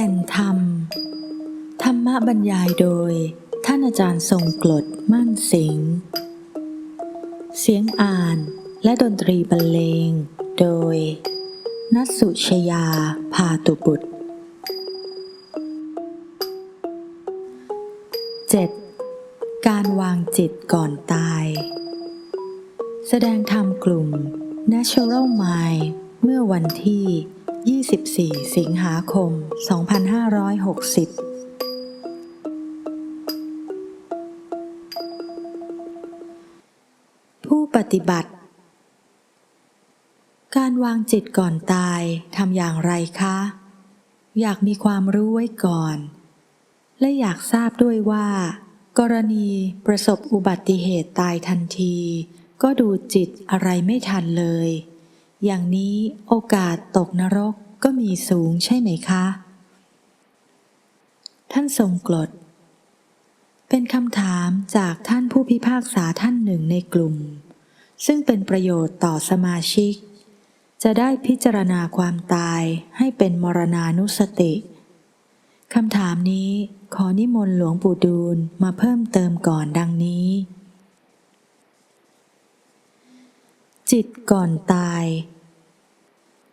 แก่นธรรม ธรรมบรรยายโดย ท่านอาจารย์ทรงกลดมั่นสิง เสียงอ่านและดนตรีบรรเลง โดย นัสุชยาพาตุบุตร 7. การวางจิตก่อนตาย แสดงธรรมกลุ่ม Natural Mind เมื่อวันที่ 24 สิงหาคม 2560ผู้ปฏิบัติ การวางจิตก่อนตายทำอย่างไรคะ อยากมีความรู้ไว้ก่อน และอยากทราบด้วยว่า กรณีประสบอุบัติเหตุตายทันที ก็ดูจิตอะไรไม่ทันเลย อย่างนี้โอกาสตกนรกก็มีสูงใช่ไหมคะ ท่านทรงกลด เป็นคำถามจากท่านผู้พิพากษาท่านหนึ่งในกลุ่ม ซึ่งเป็นประโยชน์ต่อสมาชิก จะได้พิจารณาความตายให้เป็นมรณานุสติคำถามนี้ขอนิมนต์หลวงปู่ดูลมาเพิ่มเติมก่อนดังนี้ จิตก่อนตาย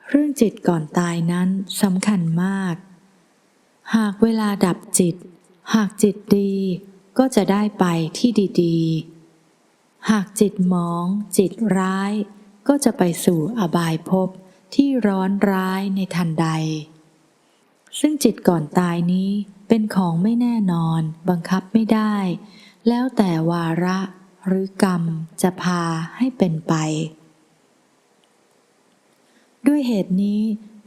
เรื่องจิตก่อนตายนั้นสำคัญมาก หากเวลาดับจิต หากจิตดีก็จะได้ไปที่ดีๆ หากจิตหมอง จิตร้าย ก็จะไปสู่อบายภพที่ร้อนร้ายในทันใด ซึ่งจิตก่อนตายนี้เป็นของไม่แน่นอน บังคับไม่ได้ แล้วแต่วาระหรือกรรมจะพาให้เป็นไป ด้วยเหตุนี้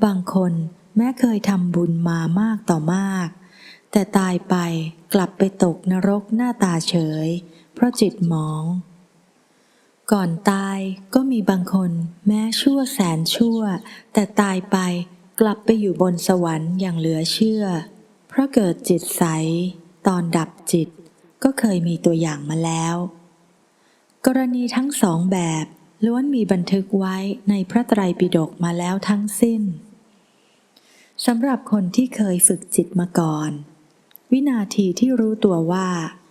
บางคนแม้เคยทำบุญมามากต่อมาก แต่ตายไปกลับไปตกนรกหน้าตาเฉย เพราะจิตหมอง ก่อนตายก็มีบางคนแม้ชั่วแสนชั่ว แต่ตายไปกลับไปอยู่บนสวรรค์อย่างเหลือเชื่อ เพราะเกิดจิตใส ตอนดับจิตก็เคยมีตัวอย่างมาแล้ว กรณีทั้งสองแบบ ล้วนมีบันทึกไว้ในพระไตรปิฎกมาแล้วทั้งสิ้นสำหรับคนที่เคยฝึกจิตมาก่อน วินาทีที่รู้ตัวว่า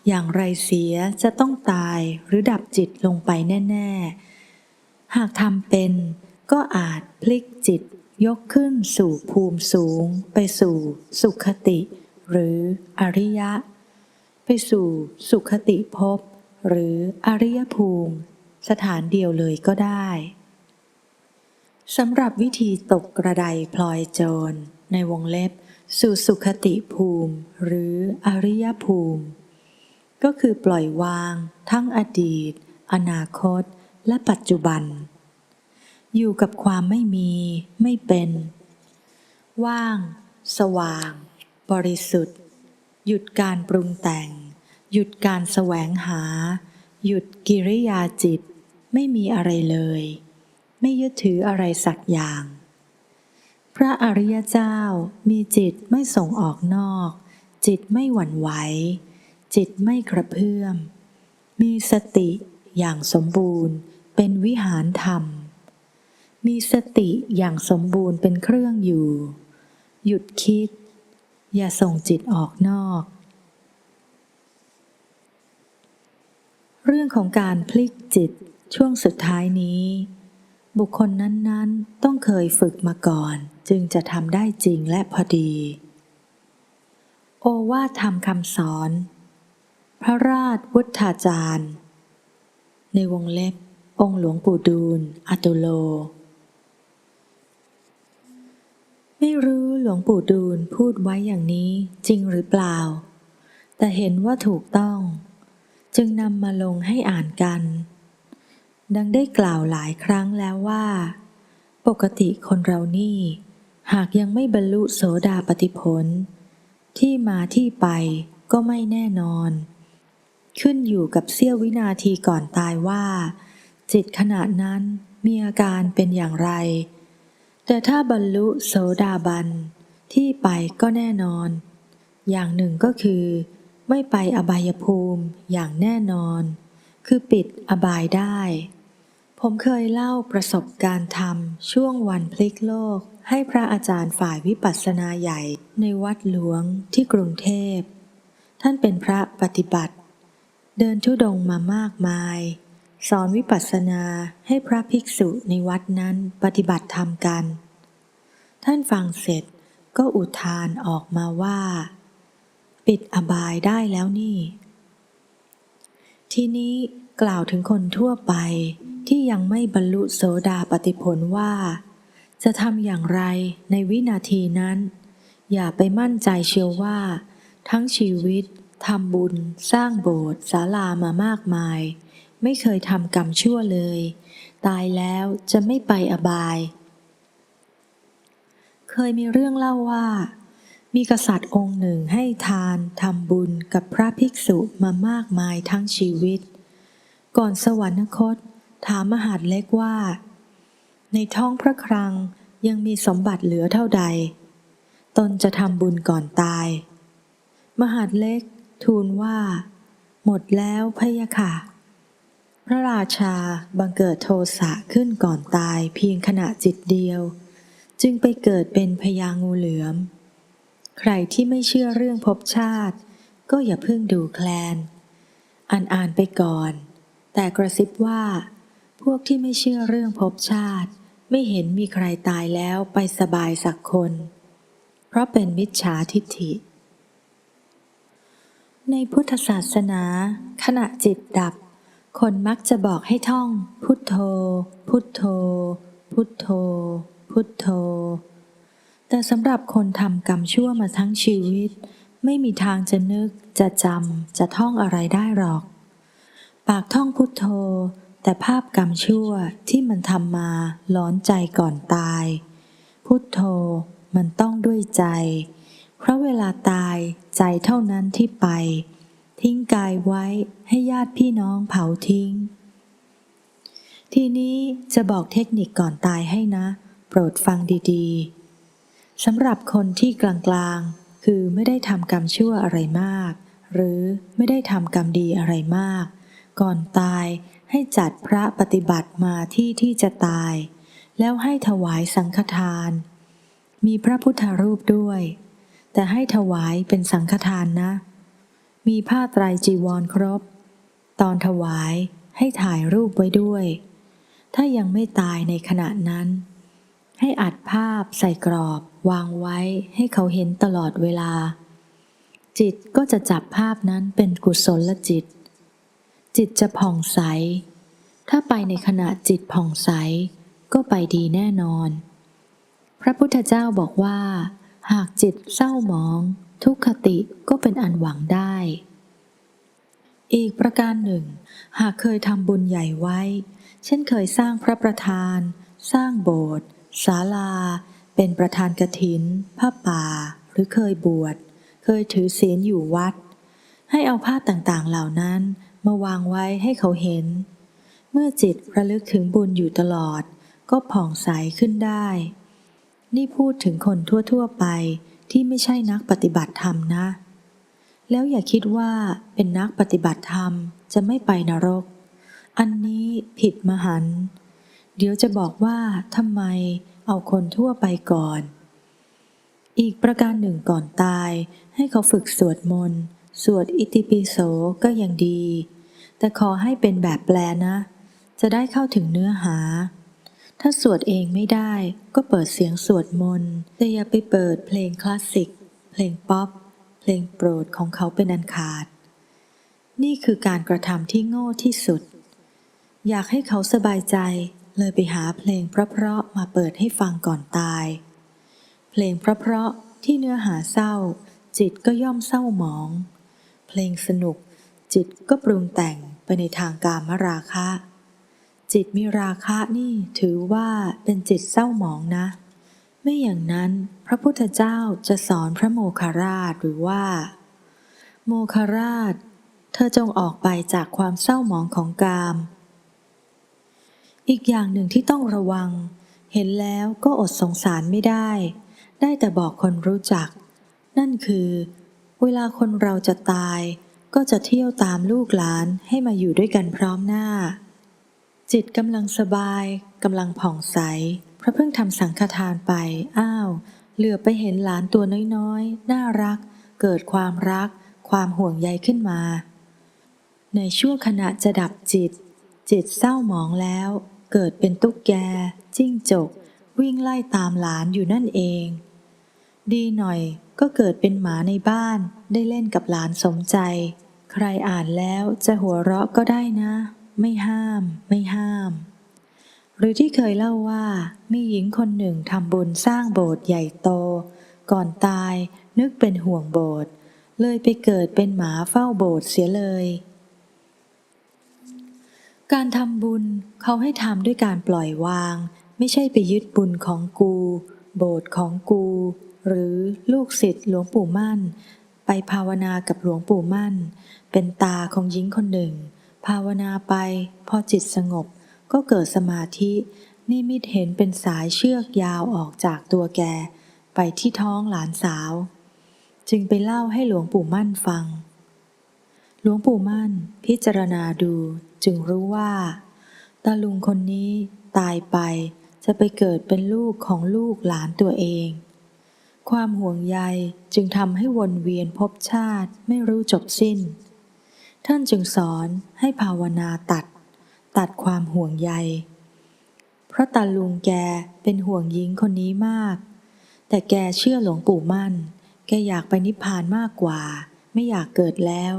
อย่างไรเสียจะต้องตายหรือดับจิตลงไปแน่ ๆ หากทำเป็นก็อาจพลิกจิตยกขึ้นสู่ภูมิสูง ไปสู่สุขติ หรืออริยะ ไปสู่สุขติภพหรืออริยภูมิ สถานเดียวเลยก็ได้สำหรับวิธีตกกระไดพลอยโจร ในวงเล็บ สู่สุขติภูมิ หรืออริยภูมิ ก็คือปล่อยวาง ทั้งอดีต อนาคต และปัจจุบัน อยู่กับความไม่มี ไม่เป็น ว่าง สว่าง บริสุทธิ์ หยุดการปรุงแต่ง หยุดการแสวงหา หยุดกิริยาจิต ไม่มีอะไรเลย ไม่ยึดถืออะไรสักอย่าง พระอริยเจ้ามีจิตไม่ส่งออกนอก จิตไม่หวั่นไหว จิตไม่กระเพื่อม มีสติอย่างสมบูรณ์เป็นวิหารธรรม มีสติอย่างสมบูรณ์เป็นเครื่องอยู่ หยุดคิด อย่าส่งจิตออกนอก เรื่องของการพลิกจิต ช่วงสุดท้ายนี้ บุคคลนั้นๆ ต้องเคยฝึกมาก่อน จึงจะทำได้จริงและพอดี โอวาทธรรมคำสอน พระราชวุฒาจารย์ ในวงเล็บ องค์หลวงปู่ดูลอัตุโล ไม่รู้หลวงปู่ดูลพูดไว้อย่างนี้จริงหรือเปล่า แต่เห็นว่าถูกต้อง จึงนำมาลงให้อ่านกัน ดังได้กล่าวหลายครั้งแล้วว่า ปกติคนเรานี่ หากยังไม่บรรลุโสดาปติผล ที่มาที่ไปก็ไม่แน่นอน ขึ้นอยู่กับเสี้ยววินาทีก่อนตายว่า จิตขณะนั้นมีอาการเป็นอย่างไร แต่ถ้าบรรลุโสดาบันที่ไปก็แน่นอน อย่างหนึ่งก็คือ ไม่ไปอบายภูมิอย่างแน่นอน คือปิดอบายได้ ผมเคยเล่าประสบการณ์ธรรม ช่วงวันพลิกโลก ให้พระอาจารย์ฝ่ายวิปัสสนาใหญ่ในวัดหลวงที่กรุงเทพ ท่านเป็นพระปฏิบัติ เดินทุดงค์มามากมาย สอนวิปัสสนาให้พระภิกษุในวัดนั้นปฏิบัติธรรมกัน ท่านฟังเสร็จก็อุทานออกมาว่า ปิดอบายได้แล้วนี่ ทีนี้กล่าวถึงคนทั่วไป ที่ยังไม่บรรลุโสดาปติผลว่า จะทำอย่างไรในวินาทีนั้น อย่าไปมั่นใจเชียวว่า ทั้งชีวิตทำบุญ สร้างโบสถ์ศาลามามากมาย ไม่เคยทำกรรมชั่วเลย ตายแล้วจะไม่ไปอบาย เคยมีเรื่องเล่าว่า มีกษัตริย์องค์หนึ่งให้ทานทำบุญกับพระภิกษุมามากมายทั้งชีวิต ก่อนสวรรคต ถามมหาดเล็กว่า ในท้องพระครังยังมีสมบัติเหลือเท่าใด ตนจะทำบุญก่อนตาย มหาดเล็กทูลว่า หมดแล้วพะยะค่ะ พระราชาบังเกิดโทสะขึ้นก่อนตายเพียงขณะจิตเดียว จึงไปเกิดเป็นพญางูเหลือม ใครที่ไม่เชื่อเรื่องภพชาติ ก็อย่าเพิ่งดูแคลน อ่านอ่านไปก่อน แต่กระซิบว่า พวกที่ไม่เชื่อเรื่องภพชาติ ไม่เห็นมีใครตายแล้วไปสบายสักคน เพราะเป็นมิจฉาทิฏฐิ ในพุทธศาสนา ขณะจิตดับ คนมักจะบอกให้ท่อง พุทโธ พุทโธ พุทโธ พุทโธ แต่สำหรับคนทำกรรมชั่วมาทั้งชีวิต ไม่มีทางจะนึกจะจำจะท่องอะไรได้หรอก ปากท่องพุทโธ แต่ภาพกรรมชั่วที่มันทำมาหลอนใจก่อนตาย พุทโธมันต้องด้วยใจ เพราะเวลาตายใจเท่านั้นที่ไป ทิ้งกายไว้ให้ญาติพี่น้องเผาทิ้ง ทีนี้จะบอกเทคนิคก่อนตายให้นะ โปรดฟังดีๆสำหรับคนที่กลางๆ คือไม่ได้ทำกรรมชั่วอะไรมาก หรือไม่ได้ทำกรรมดีอะไรมาก ก่อนตาย ให้จัดพระปฏิบัติมาที่ที่จะตาย แล้วให้ถวายสังฆทาน มีพระพุทธรูปด้วย แต่ให้ถวายเป็นสังฆทานนะ มีผ้าไตรจีวรครบ ตอนถวายให้ถ่ายรูปไว้ด้วย ถ้ายังไม่ตายในขณะนั้น ให้อัดภาพใส่กรอบวางไว้ให้เขาเห็นตลอดเวลา จิตก็จะจับภาพนั้นเป็นกุศลลจิต จิตจะผ่องใส ถ้าไปในขณะจิตผ่องใส ก็ไปดีแน่นอน พระพุทธเจ้าบอกว่า หากจิตเศร้าหมอง ทุกขติก็เป็นอันหวังได้ อีกประการหนึ่ง หากเคยทำบุญใหญ่ไว้ เช่นเคยสร้างพระประธาน สร้างโบสถ์ศาลา เป็นประธานกฐินผ้าป่า หรือเคยบวช เคยถือศีลอยู่วัด ให้เอาภาพต่างๆเหล่านั้น มาวางไว้ให้เขาเห็น เมื่อจิตระลึกถึงบุญอยู่ตลอด ก็ผ่องใสขึ้นได้ นี่พูดถึงคนทั่วๆไปที่ไม่ใช่นักปฏิบัติธรรมนะ แล้วอย่าคิดว่าเป็นนักปฏิบัติธรรมจะไม่ไปนรก อันนี้ผิดมหันต์เดี๋ยวจะบอกว่าทำไมเอาคนทั่วไปก่อน อีกประการหนึ่งก่อนตายให้เขาฝึกสวดมนต์ สวดอิติปิโสก็ยังดี แต่ขอให้เป็นแบบแปลนะ จะได้เข้าถึงเนื้อหา ถ้าสวดเองไม่ได้ก็เปิดเสียงสวดมนต์แต่อย่าไปเปิดเพลงคลาสสิก เพลงป๊อป เพลงโปรดของเขาเป็นอันขาด นี่คือการกระทำที่โง่ที่สุด อยากให้เขาสบายใจเลยไปหาเพลงเพราะๆมาเปิดให้ฟังก่อนตาย เพลงเพราะๆที่เนื้อหาเศร้า จิตก็ย่อมเศร้าหมอง เพลงสนุก จิตก็ปรุงแต่งไปในทางกามราคะ จิตมีราคะนี่ถือว่าเป็นจิตเศร้าหมองนะ ไม่อย่างนั้นพระพุทธเจ้าจะสอนพระโมคคราชหรือว่า โมคคาราช เธอจงออกไปจากความเศร้าหมองของกาม อีกอย่างหนึ่งที่ต้องระวัง เห็นแล้วก็อดสงสารไม่ได้ ได้แต่บอกคนรู้จัก นั่นคือ เวลาคนเราจะตาย ก็จะเที่ยวตามลูกหลานให้มาอยู่ด้วยกันพร้อมหน้า จิตกำลังสบายกำลังผ่องใสพระเพิ่งทำสังฆทานไป อ้าว เหลือไปเห็นหลานตัวน้อยๆ น่ารัก เกิดความรัก ความห่วงใยขึ้นมา ในช่วงขณะจะดับจิต จิตเศร้าหมองแล้ว เกิดเป็นตุ๊กแก จิ้งจก วิ่งไล่ตามหลานอยู่นั่นเอง ดีหน่อยก็เกิดเป็นหมาในบ้าน ได้เล่นกับหลานสมใจ ใครอ่านแล้วจะหัวเราะก็ได้นะ ไม่ห้าม ไม่ห้าม หรือที่เคยเล่าว่า มีหญิงคนหนึ่งทำบุญสร้างโบสถ์ใหญ่โต ก่อนตายนึกเป็นห่วงโบสถ์เลยไปเกิดเป็นหมาเฝ้าโบสถ์เสียเลย การทำบุญเขาให้ทำด้วยการปล่อยวาง ไม่ใช่ไปยึดบุญของกู โบสถ์ของกู หรือลูกศิษย์หลวงปู่มั่น ไปภาวนากับหลวงปู่มั่น เป็นตาของหญิงคนหนึ่ง ภาวนาไปพอจิตสงบก็เกิดสมาธินิมิตเห็นเป็นสายเชือกยาวออกจากตัวแก ไปที่ท้องหลานสาว จึงไปเล่าให้หลวงปู่มั่นฟัง หลวงปู่มั่นพิจารณาดูจึงรู้ว่าตาลุงคนนี้ตายไปจะไปเกิดเป็นลูกของลูกหลานตัวเอง ความห่วงใยจึงทำให้วนเวียนภพชาติไม่รู้จบสิ้น ท่านจึงสอนให้ภาวนาตัด ตัดความห่วงใย เพราะตาลุงแกเป็นห่วงหญิงคนนี้มาก แต่แกเชื่อหลวงปู่มั่น แกอยากไปนิพพานมากกว่า ไม่อยากเกิดแล้ว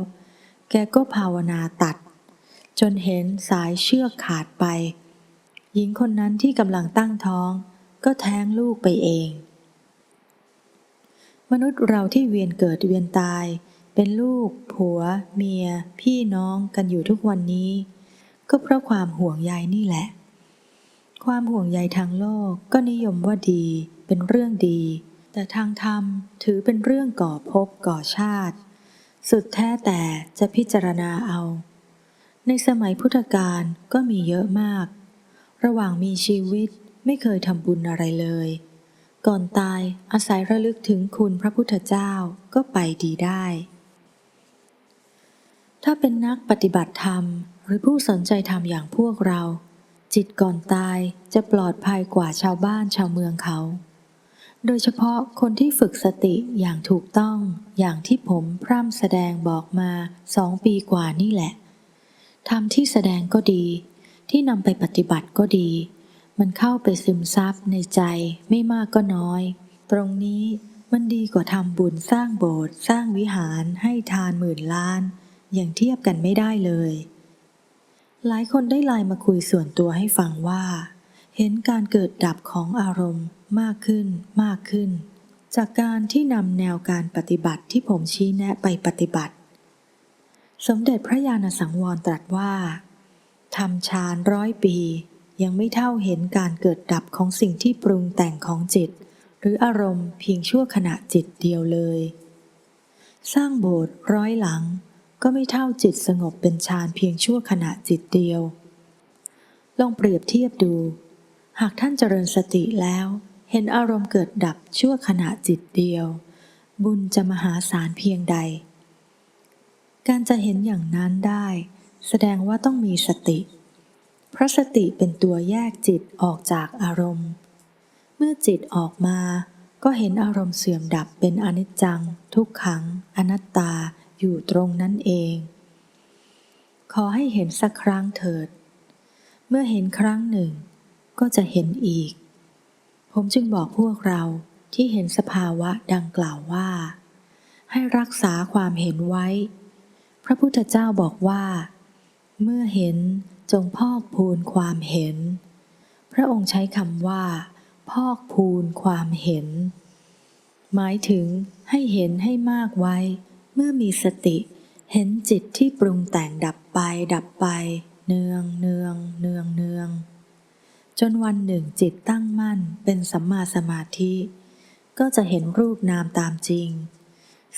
แกก็ภาวนาตัด จนเห็นสายเชือกขาดไป หญิงคนนั้นที่กำลังตั้งท้อง ก็แท้งลูกไปเอง มนุษย์เราที่เวียนเกิดเวียนตาย เป็นลูก ผัว เมีย พี่น้องกันอยู่ทุกวันนี้ ก็เพราะความห่วงใยนี่แหละ ความห่วงใยทางโลกก็นิยมว่าดี เป็นเรื่องดี แต่ทางธรรมถือเป็นเรื่องก่อภพก่อชาติ สุดแท้แต่จะพิจารณาเอา ในสมัยพุทธกาลก็มีเยอะมาก ระหว่างมีชีวิตไม่เคยทำบุญอะไรเลย ก่อนตายอาศัยระลึกถึงคุณพระพุทธเจ้าก็ไปดีได้ ถ้าเป็นนักปฏิบัติธรรม หรือผู้สนใจธรรมอย่างพวกเรา จิตก่อนตายจะปลอดภัยกว่าชาวบ้านชาวเมืองเขา โดยเฉพาะคนที่ฝึกสติอย่างถูกต้องอย่างที่ผมพร่ำแสดงบอกมาสองปีกว่านี่แหละทำที่แสดงก็ดี ที่นำไปปฏิบัติก็ดี มันเข้าไปซึมซับในใจไม่มากก็น้อย ตรงนี้มันดีกว่าทำบุญสร้างโบสถ์สร้างวิหารให้ทานหมื่นล้าน อย่างเทียบกันไม่ได้เลย หลายคนได้ไลน์มาคุยส่วนตัวให้ฟังว่า เห็นการเกิดดับของอารมณ์มากขึ้นมากขึ้น จากการที่นำแนวการปฏิบัติที่ผมชี้แนะไปปฏิบัติ สมเด็จพระญาณสังวรตรัสว่าทำฌานร้อยปี ยังไม่เท่าเห็นการเกิดดับของสิ่งที่ปรุงแต่งของจิต หรืออารมณ์เพียงชั่วขณะจิตเดียวเลย สร้างโบสถ์ร้อยหลัง ก็ไม่เท่าจิตสงบเป็นฌานเพียงชั่วขณะจิตเดียว ลองเปรียบเทียบดู หากท่านเจริญสติแล้ว เห็นอารมณ์เกิดดับชั่วขณะจิตเดียว บุญจะมหาศาลเพียงใด การจะเห็นอย่างนั้นได้ แสดงว่าต้องมีสติ ราะสติเป็นตัวแยกจิตออกจากอารมณ์ เมื่อจิตออกมา ก็เห็นอารมณ์เสื่อมดับเป็นอนิจจัง ทุกขัง อนัตตาอยู่ตรงนั้นเอง ขอให้เห็นสักครั้งเถิด เมื่อเห็นครั้งหนึ่ง ก็จะเห็นอีก ผมจึงบอกพวกเราที่เห็นสภาวะดังกล่าวว่า ให้รักษาความเห็นไว้ พระพุทธเจ้าบอกว่า เมื่อเห็น จงพอกพูนความเห็น พระองค์ใช้คำว่า พอกพูนความเห็น หมายถึงให้เห็นให้มากไว้ เมื่อมีสติ เห็นจิตที่ปรุงแต่งดับไปดับไป เนืองเนืองเนืองเนืองจนวันหนึ่งจิตตั้งมั่นเป็นสัมมาสมาธิ ก็จะเห็นรูปนามตามจริง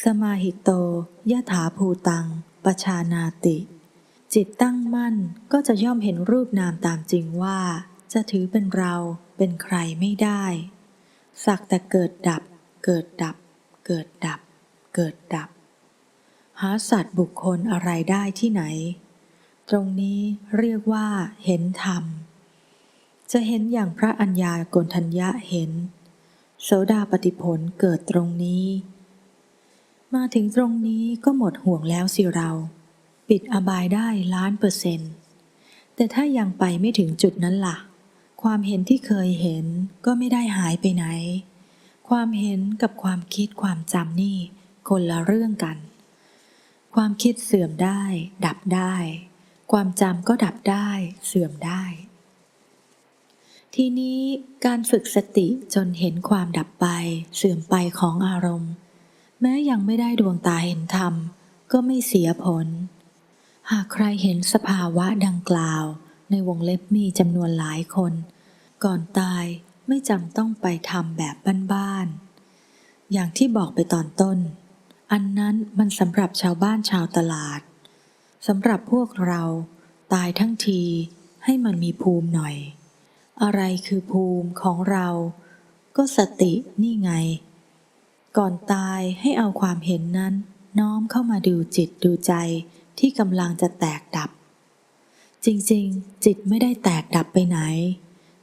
สมาหิโตยะถาภูตัง ปชานาติ จิตตั้งมั่นก็จะย่อมเห็นรูปนามตามจริงว่า จะถือเป็นเราเป็นใครไม่ได้ สักแต่เกิดดับ เกิดดับ เกิดดับ เกิดดับ หาสัตว์บุคคลอะไรได้ที่ไหน ตรงนี้เรียกว่า เห็นธรรม จะเห็นอย่างพระอัญญาโกณทัญญะเห็น โสดาปฏิผลเกิดตรงนี้ มาถึงตรงนี้ก็หมดห่วงแล้วสิเรา ปิดอบายได้ล้านเปอร์เซ็นต์แต่ถ้ายังไปไม่ถึงจุดนั้นล่ะ ความเห็นที่เคยเห็นก็ไม่ได้หายไปไหน ความเห็นกับความคิดความจำนี่คนละเรื่องกัน ความคิดเสื่อมได้ ดับได้ ความจำก็ดับได้ เสื่อมได้ ทีนี้การฝึกสติจนเห็นความดับไป เสื่อมไปของอารมณ์ แม้ยังไม่ได้ดวงตาเห็นธรรม ก็ไม่เสียผล หากใครเห็นสภาวะดังกล่าว ในวงเล็บมีจำนวนหลายคน ก่อนตายไม่จำต้องไปทำแบบบ้านๆ อย่างที่บอกไปตอนต้น อันนั้นมันสำหรับชาวบ้านชาวตลาดสำหรับพวกเราตายทั้งทีให้มันมีภูมิหน่อย อะไรคือภูมิของเรา ก็สตินี่ไง ก่อนตายให้เอาความเห็นนั้น น้อมเข้ามาดูจิตดูใจ ที่กำลังจะแตกดับ จริงๆ จิตไม่ได้แตกดับไปไหน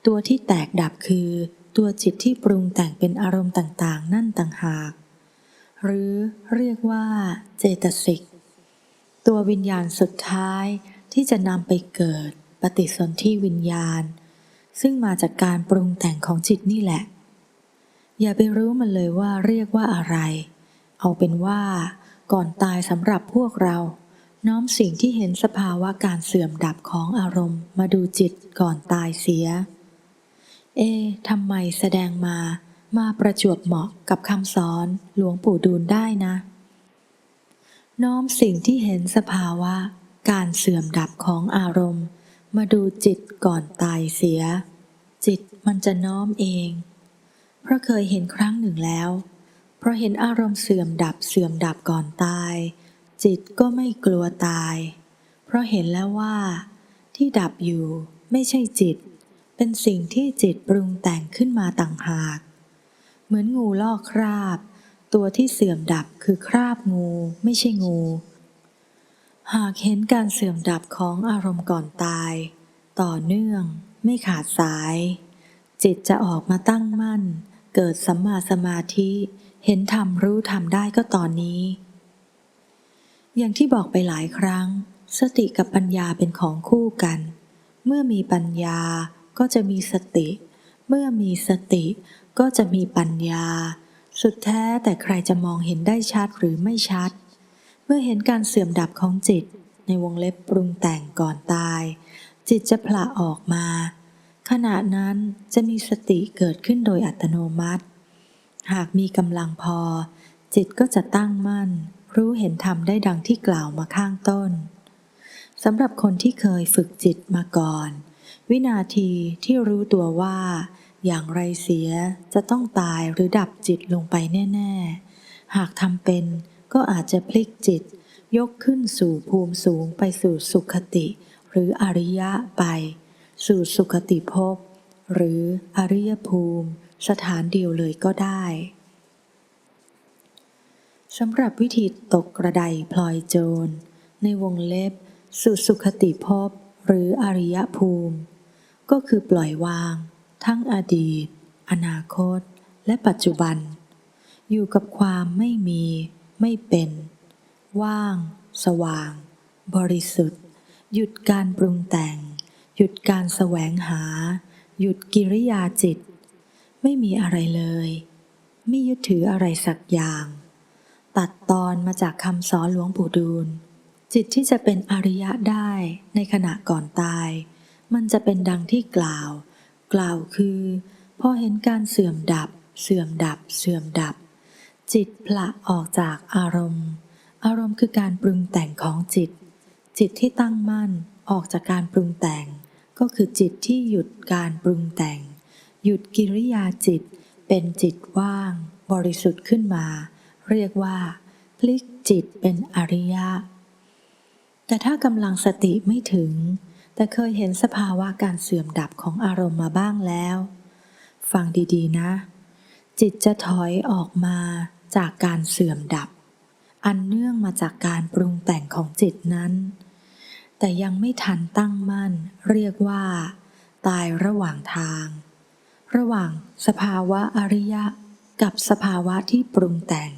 ตัวที่แตกดับคือ ตัวจิตที่ปรุงแต่งเป็นอารมณ์ต่างๆ นั่นต่างหาก หรือเรียกว่าเจตสิก ตัววิญญาณสุดท้ายที่จะนำไปเกิดปฏิสนธิวิญญาณ ซึ่งมาจากการปรุงแต่งของจิตนี่แหละ อย่าไปรู้มันเลยว่าเรียกว่าอะไร เอาเป็นว่าก่อนตายสำหรับพวกเรา น้อมสิ่งที่เห็นสภาวะการเสื่อมดับของอารมณ์มาดูจิตก่อนตายเสีย เอทำไมแสดงมา มาประจวบเหมาะกับคำสอนหลวงปู่ดูลได้นะ น้อมสิ่งที่เห็นสภาวะการเสื่อมดับของอารมณ์ มาดูจิตก่อนตายเสีย จิตมันจะน้อมเอง เพราะเคยเห็นครั้งหนึ่งแล้ว เพราะเห็นอารมณ์เสื่อมดับเสื่อมดับก่อนตาย จิตก็ไม่กลัวตาย เพราะเห็นแล้วว่า ที่ดับอยู่ไม่ใช่จิต เป็นสิ่งที่จิตปรุงแต่งขึ้นมาต่างหาก เหมือนงูลอกคราบ ตัวที่เสื่อมดับคือคราบงูไม่ใช่งู หากเห็นการเสื่อมดับของอารมณ์ก่อนตาย ต่อเนื่องไม่ขาดสาย จิตจะออกมาตั้งมั่น เกิดสัมมาสมาธิ เห็นธรรมรู้ธรรมได้ก็ตอนนี้ อย่างที่บอกไปหลายครั้ง สติกับปัญญาเป็นของคู่กัน เมื่อมีปัญญาก็จะมีสติ เมื่อมีสติก็จะมีปัญญา สุดแท้แต่ใครจะมองเห็นได้ชัดหรือไม่ชัด เมื่อเห็นการเสื่อมดับของจิต ในวงเล็บปรุงแต่งก่อนตาย จิตจะผละออกมา ขณะนั้นจะมีสติเกิดขึ้นโดยอัตโนมัติ หากมีกำลังพอ จิตก็จะตั้งมั่น รู้เห็นธรรมได้ดังที่กล่าวมาข้างต้นสำหรับคนที่เคยฝึกจิตมาก่อน วินาทีที่รู้ตัวว่า อย่างไรเสียจะต้องตายหรือดับจิตลงไปแน่ ๆ หากทำเป็นก็อาจจะพลิกจิต ยกขึ้นสู่ภูมิสูงไปสู่สุขติ หรืออริยะไป สู่สุขติภพหรืออริยภูมิ สถานเดียวเลยก็ได้ สำหรับวิธีตกกระไดพลอยโจร ในวงเล็บสู่สุขติภพหรืออริยภูมิ ก็คือปล่อยวาง ทั้งอดีต อนาคต และปัจจุบัน อยู่กับความไม่มี ไม่เป็น ว่าง สว่าง บริสุทธิ์ หยุดการปรุงแต่ง หยุดการแสวงหา หยุดกิริยาจิต ไม่มีอะไรเลย ไม่ยึดถืออะไรสักอย่าง ตัดตอนมาจากคำสอนหลวงปู่ดูล จิตที่จะเป็นอริยะได้ในขณะก่อนตาย มันจะเป็นดังที่กล่าว กล่าวคือพอเห็นการเสื่อมดับ เสื่อมดับ เสื่อมดับ จิตผละออกจากอารมณ์ อารมณ์คือการปรุงแต่งของจิต จิตที่ตั้งมั่นออกจากการปรุงแต่ง ก็คือจิตที่หยุดการปรุงแต่ง หยุดกิริยาจิต เป็นจิตว่าง บริสุทธิ์ขึ้นมา เรียกว่าพลิกจิตเป็นอริยะ แต่ถ้ากำลังสติไม่ถึง แต่เคยเห็นสภาวะการเสื่อมดับของอารมณ์มาบ้างแล้ว ฟังดีๆนะ จิตจะถอยออกมาจากการเสื่อมดับ อันเนื่องมาจากการปรุงแต่งของจิตนั้น แต่ยังไม่ทันตั้งมั่น เรียกว่า ตายระหว่างทาง ระหว่างสภาวะอริยะกับสภาวะที่ปรุงแต่ง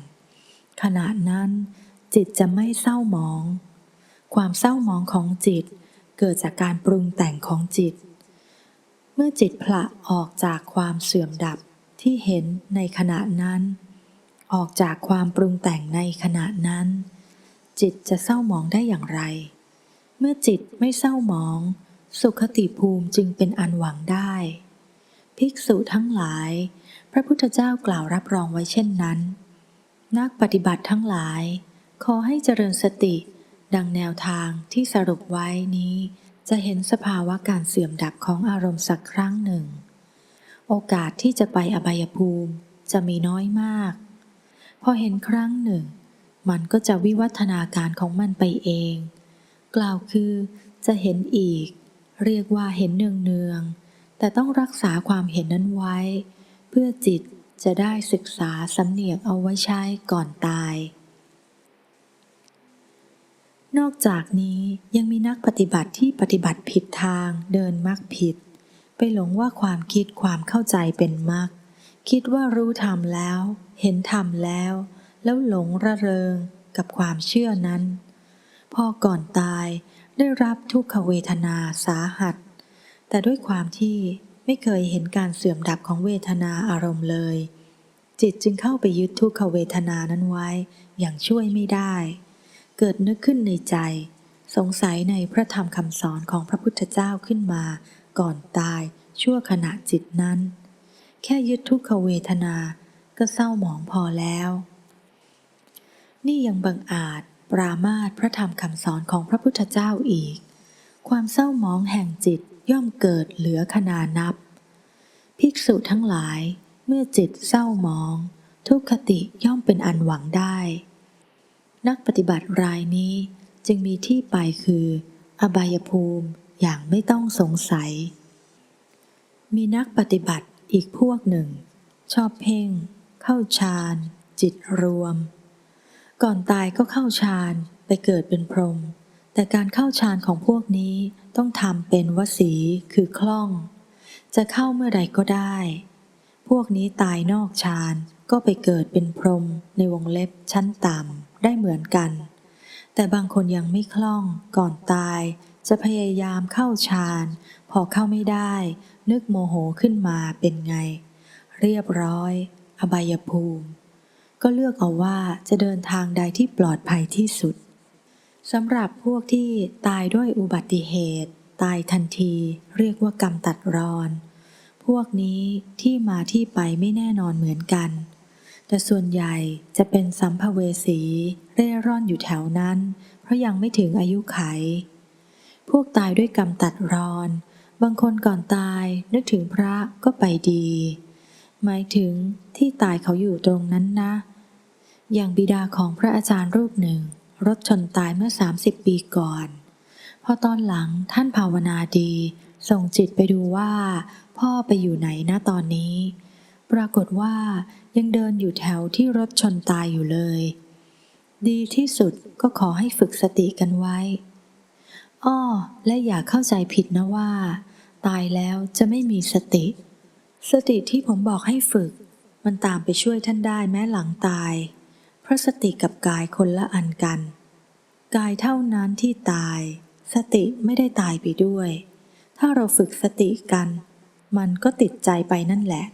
ขณะนั้นจิตจะไม่เศร้าหมอง ความเศร้าหมองของจิตเกิดจากการปรุงแต่งของจิต เมื่อจิตผละออกจากความเสื่อมดับที่เห็นในขณะนั้น ออกจากความปรุงแต่งในขณะนั้น จิตจะเศร้าหมองได้อย่างไร เมื่อจิตไม่เศร้าหมอง สุขติภูมิจึงเป็นอันหวังได้ ภิกษุทั้งหลาย พระพุทธเจ้ากล่าวรับรองไว้เช่นนั้น นักปฏิบัติทั้งหลาย ขอให้เจริญสติ ดังแนวทางที่สรุปไว้นี้ จะเห็นสภาวะการเสื่อมดับของอารมณ์สักครั้งหนึ่ง โอกาสที่จะไปอบายภูมิจะมีน้อยมาก พอเห็นครั้งหนึ่ง มันก็จะวิวัฒนาการของมันไปเอง กล่าวคือจะเห็นอีก เรียกว่าเห็นเนืองเนืองๆแต่ต้องรักษาความเห็นนั้นไว้ เพื่อจิต จะได้ศึกษาสำเนียกเอาไว้ใช้ก่อนตาย นอกจากนี้ยังมีนักปฏิบัติที่ปฏิบัติผิดทางเดินมรรคผิด ไปหลงว่าความคิดความเข้าใจเป็นมรรคคิดว่ารู้ธรรมแล้ว เห็นธรรมแล้ว แล้วหลงระเริงกับความเชื่อนั้น พอก่อนตายได้รับทุกขเวทนาสาหัส แต่ด้วยความที่ ไม่เคยเห็นการเสื่อมดับของเวทนาอารมณ์เลย จิตจึงเข้าไปยึดทุกขเวทนานั้นไว้ อย่างช่วยไม่ได้ เกิดนึกขึ้นในใจ สงสัยในพระธรรมคำสอนของพระพุทธเจ้าขึ้นมา ก่อนตายชั่วขณะจิตนั้น แค่ยึดทุกขเวทนาก็เศร้าหมองพอแล้ว นี่ยังบังอาจปรามาสพระธรรมคำสอนของพระพุทธเจ้าอีก ความเศร้าหมองแห่งจิต ย่อมเกิดเหลือขนานับ ภิกษุทั้งหลายเมื่อจิตเศร้าหมอง ทุกขติย่อมเป็นอันหวังได้ นักปฏิบัติรายนี้จึงมีที่ไปคือ อบายภูมิอย่างไม่ต้องสงสัย มีนักปฏิบัติอีกพวกหนึ่ง ชอบเพ่ง เข้าฌาน จิตรวม ก่อนตายก็เข้าฌานไปเกิดเป็นพรหม แต่การเข้าฌานของพวกนี้ต้องทำเป็นวสีคือคล่อง จะเข้าเมื่อใดก็ได้ พวกนี้ตายนอกฌานก็ไปเกิดเป็นพรหมในวงเล็บชั้นต่ำได้เหมือนกัน แต่บางคนยังไม่คล่องก่อนตาย จะพยายามเข้าฌานพอเข้าไม่ได้ นึกโมโหขึ้นมาเป็นไง เรียบร้อย อบายภูมิ ก็เลือกเอาว่าจะเดินทางใดที่ปลอดภัยที่สุด สำหรับพวกที่ตายด้วยอุบัติเหตุ ตายทันทีเรียกว่ากรรมตัดรอน พวกนี้ที่มาที่ไปไม่แน่นอนเหมือนกัน แต่ส่วนใหญ่จะเป็นสัมภเวสีเร่ร่อนอยู่แถวนั้น เพราะยังไม่ถึงอายุไข พวกตายด้วยกรรมตัดรอน บางคนก่อนตายนึกถึงพระก็ไปดี หมายถึงที่ตายเขาอยู่ตรงนั้นนะ อย่างบิดาของพระอาจารย์รูปหนึ่ง รถชนตายเมื่อ 30 ปีก่อน พอตอนหลังท่านภาวนาดี ส่งจิตไปดูว่า พ่อไปอยู่ไหนนะตอนนี้ ปรากฏว่ายังเดินอยู่แถวที่รถชนตายอยู่เลย ดีที่สุดก็ขอให้ฝึกสติกันไว้ อ้อ และอย่าเข้าใจผิดนะว่า ตายแล้วจะไม่มีสติ สติที่ผมบอกให้ฝึก มันตามไปช่วยท่านได้แม้หลังตาย ราะสติกับกายคนละอันกัน กายเท่านั้นที่ตาย สติไม่ได้ตายไปด้วย ถ้าเราฝึกสติกัน มันก็ติดใจไปนั่นแหละ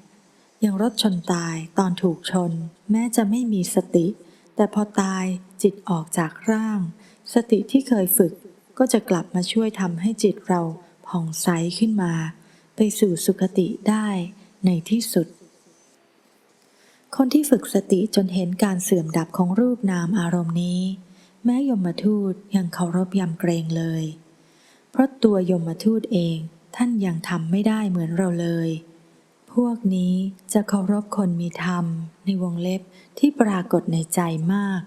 อย่างรถชนตายตอนถูกชน แม้จะไม่มีสติ แต่พอตายจิตออกจากร่าง สติที่เคยฝึกก็จะกลับมาช่วยทำให้จิตเราผ่องใสขึ้นมา ไปสู่สุคติได้ในที่สุด คนที่ฝึกสติจนเห็นการเสื่อมดับของรูปนามอารมณ์นี้ แม้ยมทูตยังเคารพยำเกรงเลย เพราะตัวยมทูตเองท่านยังทำไม่ได้เหมือนเราเลย พวกนี้จะเคารพคนมีธรรม ในวงเล็บที่ปรากฏในใจมาก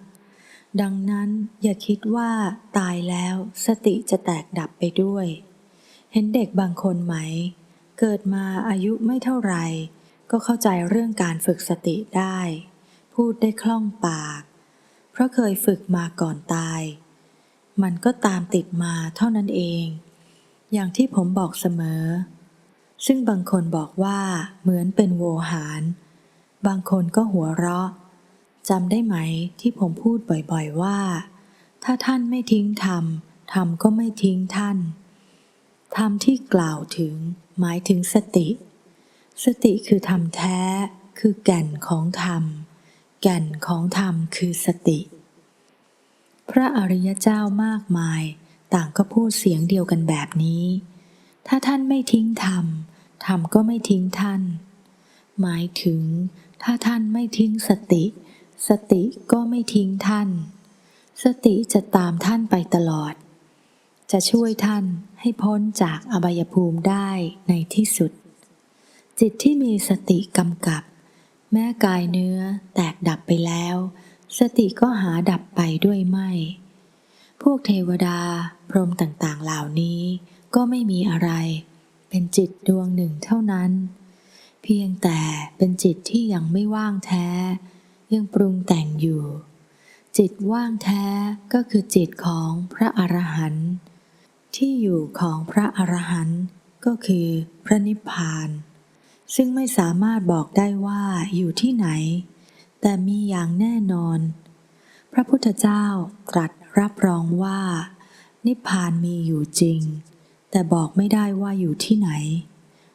ดังนั้นอย่าคิดว่าตายแล้วสติจะแตกดับไปด้วย เห็นเด็กบางคนไหม เกิดมาอายุไม่เท่าไหร่ ก็เข้าใจเรื่องการฝึกสติได้ พูดได้คล่องปาก เพราะเคยฝึกมาก่อนตาย มันก็ตามติดมาเท่านั้นเอง อย่างที่ผมบอกเสมอ ซึ่งบางคนบอกว่าเหมือนเป็นโวหาร บางคนก็หัวเราะจำได้ไหมที่ผมพูดบ่อยๆว่า ถ้าท่านไม่ทิ้งธรรมธรรมก็ไม่ทิ้งท่านธรรมที่กล่าวถึงหมายถึงสติ สติคือธรรมแท้ คือแก่นของธรรม แก่นของธรรมคือสติ พระอริยเจ้ามากมาย ต่างก็พูดเสียงเดียวกันแบบนี้ ถ้าท่านไม่ทิ้งธรรม ธรรมก็ไม่ทิ้งท่าน หมายถึง ถ้าท่านไม่ทิ้งสติ สติก็ไม่ทิ้งท่าน สติจะตามท่านไปตลอด จะช่วยท่านให้พ้นจากอบายภูมิได้ในที่สุด จิตที่มีสติกำกับ แม้กายเนื้อแตกดับไปแล้ว สติก็หาดับไปด้วยไม่ พวกเทวดาพรหมต่างๆเหล่านี้ก็ไม่มีอะไร เป็นจิตดวงหนึ่งเท่านั้น เพียงแต่เป็นจิตที่ยังไม่ว่างแท้ ยังปรุงแต่งอยู่ จิตว่างแท้ก็คือจิตของพระอรหันต์ที่อยู่ของพระอรหันต์ก็คือพระนิพพาน ซึ่งไม่สามารถบอกได้ว่าอยู่ที่ไหน แต่มีอย่างแน่นอน พระพุทธเจ้าตรัสรับรองว่า นิพพานมีอยู่จริง แต่บอกไม่ได้ว่าอยู่ที่ไหน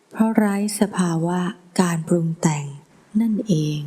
เพราะไร้สภาวะการปรุงแต่งนั่นเอง